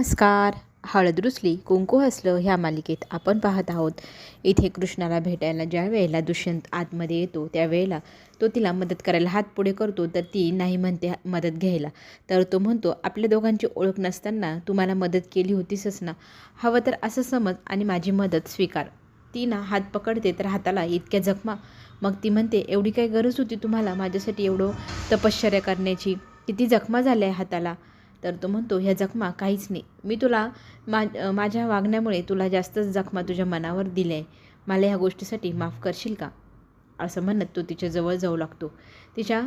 नमस्कार. हळद रुसली कुंकू हसलं ह्या मालिकेत आपण पाहत आहोत. इथे कृष्णाला भेटायला ज्या वेळेला दुष्यंत आतमध्ये येतो त्यावेळेला तो तिला मदत करायला हात पुढे करतो तर ती नाही म्हणते मदत घ्यायला. तर तो म्हणतो आपल्या दोघांची ओळख नसताना तुम्हाला मदत केली होतीसच ना? हवं तर असं समज आणि माझी मदत स्वीकार. ती ना हात पकडते तर हाताला इतक्या जखमा. मग ती म्हणते एवढी काय गरज होती तुम्हाला माझ्यासाठी एवढं तपश्चर्या करण्याची? किती जखमा झाल्या आहे हाताला? तर तो म्हणतो ह्या जखमा काहीच नाही. मी तुला मा माझ्या वागण्यामुळे तुला जास्तच जखमा तुझ्या मनावर दिल्या आहे मला ह्या गोष्टीसाठी माफ करशील का? असं म्हणत तो तिच्या जवळ जाऊ लागतो. तिच्या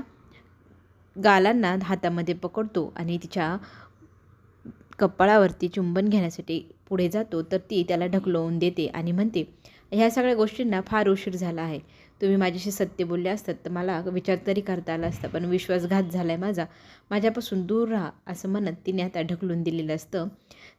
गालांना हातामध्ये पकडतो आणि तिच्या कपाळावरती चुंबन घेण्यासाठी पुढे जातो. तर ती त्याला ढकलवून देते आणि म्हणते ह्या सगळ्या गोष्टींना फार उशीर झाला आहे. तुम्ही माझ्याशी सत्य बोलले असतात तर मला विचार तरी करता आला असता पण विश्वासघात झाला आहे माझा. माझ्यापासून दूर राहा असं म्हणत तिने आता ढकलून दिलेलं असतं.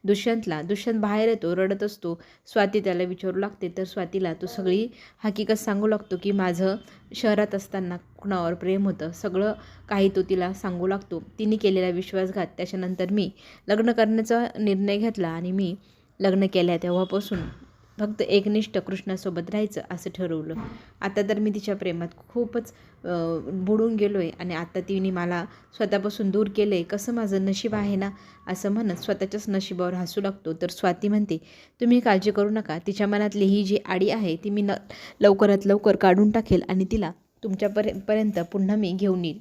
दुष्यंतला दुष्यंत बाहेर येतो रडत असतो. स्वाती त्याला विचारू लागते तर स्वातीला तो सगळी हकीकत सांगू लागतो की माझं शहरात असताना कुणावर प्रेम होतं. सगळं काही तो तिला सांगू लागतो. तिने केलेला विश्वासघात त्याच्यानंतर मी लग्न करण्याचा निर्णय घेतला आणि मी लग्न केल्या तेव्हापासून. फक्त एकनिष्ठ कृष्णासोबत राहायचं असं ठरवलं. आता तर मी तिच्या प्रेमात खूपच बुडून गेलो आहे आणि आता तिने मला स्वतःपासून दूर केलं आहे कसं माझं नशीब आहे ना? असं म्हणत स्वतःच्याच नशिबावर हसू लागतो. तर स्वाती म्हणते तुम्ही काळजी करू नका. तिच्या मनातली ही जी आडी आहे ती मी न लवकरात लवकर काढून टाकेल आणि तिला तुमच्यापर्य पर्यंत पुन्हा मी घेऊन येईल.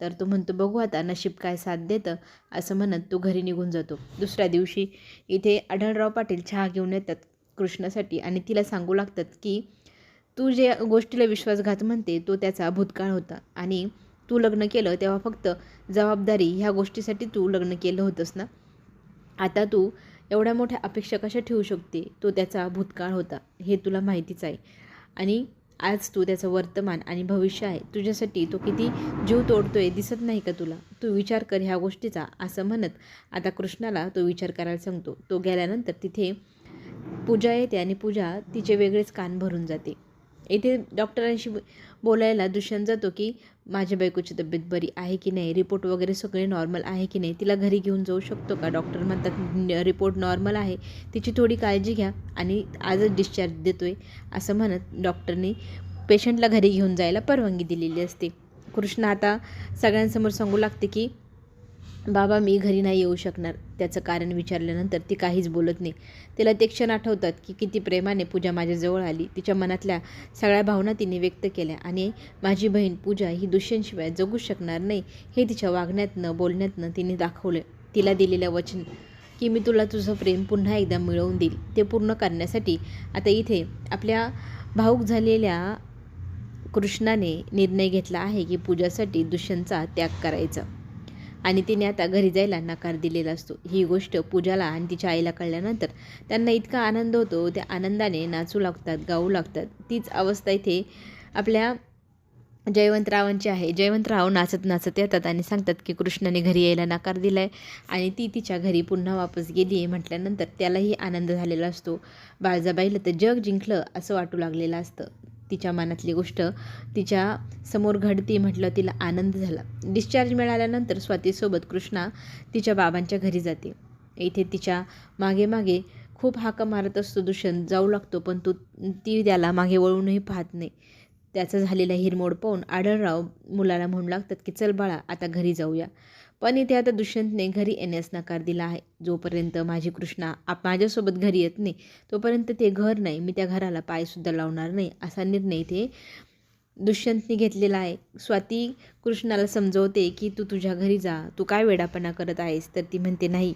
तर तो म्हणतो बघू आता नशीब काय साथ देतं असं म्हणत तो घरी निघून जातो. दुसऱ्या दिवशी इथे आढळराव पाटील चहा घेऊन येतात. कृष्णासाठी आणि तिला सांगू लागतात की तू जे गोष्टीला विश्वासघात म्हणते तो त्याचा भूतकाळ होता. आणि तू लग्न केलं तेव्हा फक्त जबाबदारी ह्या गोष्टीसाठी तू लग्न केलं होतंस ना? आता तू एवढ्या मोठ्या अपेक्षा कशा ठेवू शकते? तो त्याचा भूतकाळ होता. हे तुला माहितीच आहे. आणि आज तू त्याचं वर्तमान आणि भविष्य आहे. तुझ्यासाठी तो किती जीव तोडतोय दिसत नाही का तुला? तू विचार कर ह्या गोष्टीचा असं म्हणत आता कृष्णाला तो विचार करायला सांगतो. तो गेल्यानंतर तिथे पूजा येते आणि पूजा तिचे वेगळेच कान भरून जाते. येथे डॉक्टरांशी बोलायला दुष्यंत जातो की माझ्या बायकोची तब्येत बरी आहे की नाही? रिपोर्ट वगैरे सगळे नॉर्मल आहे की नाही? तिला घरी घेऊन जाऊ शकतो का? डॉक्टर म्हणतात रिपोर्ट नॉर्मल आहे. तिची थोडी काळजी घ्या आणि आजच डिस्चार्ज देतो आहे असं म्हणत डॉक्टरने पेशंटला घरी घेऊन जायला परवानगी दिलेली असते. कृष्ण आता सगळ्यांसमोर सांगू लागते की बाबा मी घरी नाही येऊ शकणार. त्याचं कारण विचारल्यानंतर ती काहीच बोलत नाही. तिला ते क्षण आठवतात की किती प्रेमाने पूजा माझ्याजवळ आली. तिच्या मनातल्या सगळ्या भावना तिने व्यक्त केल्या आणि माझी बहीण पूजा ही दुष्यंतशिवाय जगू शकणार नाही हे तिच्या वागण्यातनं बोलण्यातनं तिने दाखवलं. तिला दिलेलं वचन की मी तुला तुझं प्रेम पुन्हा एकदा मिळवून देईल. ते पूर्ण करण्यासाठी आता इथे आपल्या भाऊक झालेल्या कृष्णाने निर्णय घेतला आहे की पूजासाठी दुष्यंतचा त्याग करायचा. आणि तिने आता घरी जायला नकार दिलेला असतो. ही गोष्ट पूजाला आणि तिच्या आईला कळल्यानंतर त्यांना इतका आनंद होतो. त्या आनंदाने नाचू लागतात गाऊ लागतात. तीच अवस्था इथे आपल्या जयवंतरावांची आहे. जयवंतराव नाचत नाचत येतात आणि सांगतात की कृष्णाने घरी यायला नकार दिला आहे आणि ती तिच्या घरी पुन्हा वापस गेली आहे म्हटल्यानंतर त्यालाही आनंद झालेला असतो. बाळजाबाईला तर जग जिंकलं असं वाटू लागलेलं असतं. तिच्या मनातली गोष्ट तिच्या समोर घडती म्हटलं तिला आनंद झाला. डिस्चार्ज मिळाल्यानंतर स्वातीसोबत कृष्णा तिच्या बाबांच्या घरी जाते. इथे तिच्यामागे मागे खूप हाका मारत असतो दुष्यंत. जाऊ लागतो पण तो ती त्याला मागे वळूनही पाहत नाही. त्याचा झालेला हिरमोड पाहून आढळराव मुलाला म्हणू लागतात की चल बाळा आता घरी जाऊया. पण इथे आता दुष्यंतने घरी येण्यास नकार दिला आहे. जोपर्यंत माझी कृष्णा आप माझ्यासोबत घरी येत नाही तोपर्यंत ते घर नाही. मी त्या घराला पायसुद्धा लावणार नाही असा निर्णय इथे दुष्यंतने घेतलेला आहे. स्वाती कृष्णाला समजवते की तू तुझ्या घरी जा. तू काय वेडापणा करत आहेस? तर ती म्हणते नाही.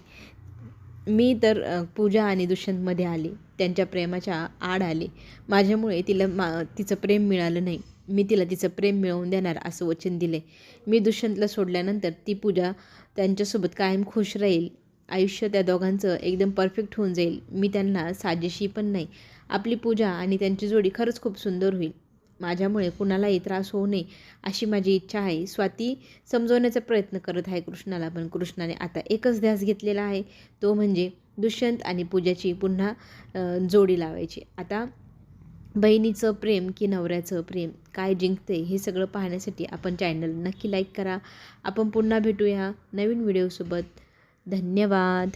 मी तर पूजा आणि दुष्यंतमध्ये आले. त्यांच्या प्रेमाच्या आड आले. माझ्यामुळे तिला मा तिचं प्रेम मिळालं नाही. मी तिला तिचं प्रेम मिळवून देणार असं वचन दिले मी दुष्यंतला सोडल्यानंतर ती पूजा त्यांच्यासोबत कायम खुश राहील. आयुष्य त्या दोघांचं एकदम परफेक्ट होऊन जाईल. मी त्यांना साजेशी पण नाही. आपली पूजा आणि त्यांची जोडी खरंच खूप सुंदर होईल. माझ्यामुळे कुणालाही त्रास होऊ नये अशी माझी इच्छा आहे. स्वाती समजवण्याचा प्रयत्न करत आहे कृष्णाला पण कृष्णाने आता एकच ध्यास घेतलेला आहे. तो म्हणजे दुष्यंत आणि पूजाची पुन्हा जोडी लावायची. आता बहिणीचं प्रेम की नवऱ्याचं प्रेम काय जिंकते हे सगळं पाहण्यासाठी आपण चॅनल नक्की लाईक करा. आपण पुन्हा भेटूया नवीन व्हिडिओसोबत धन्यवाद.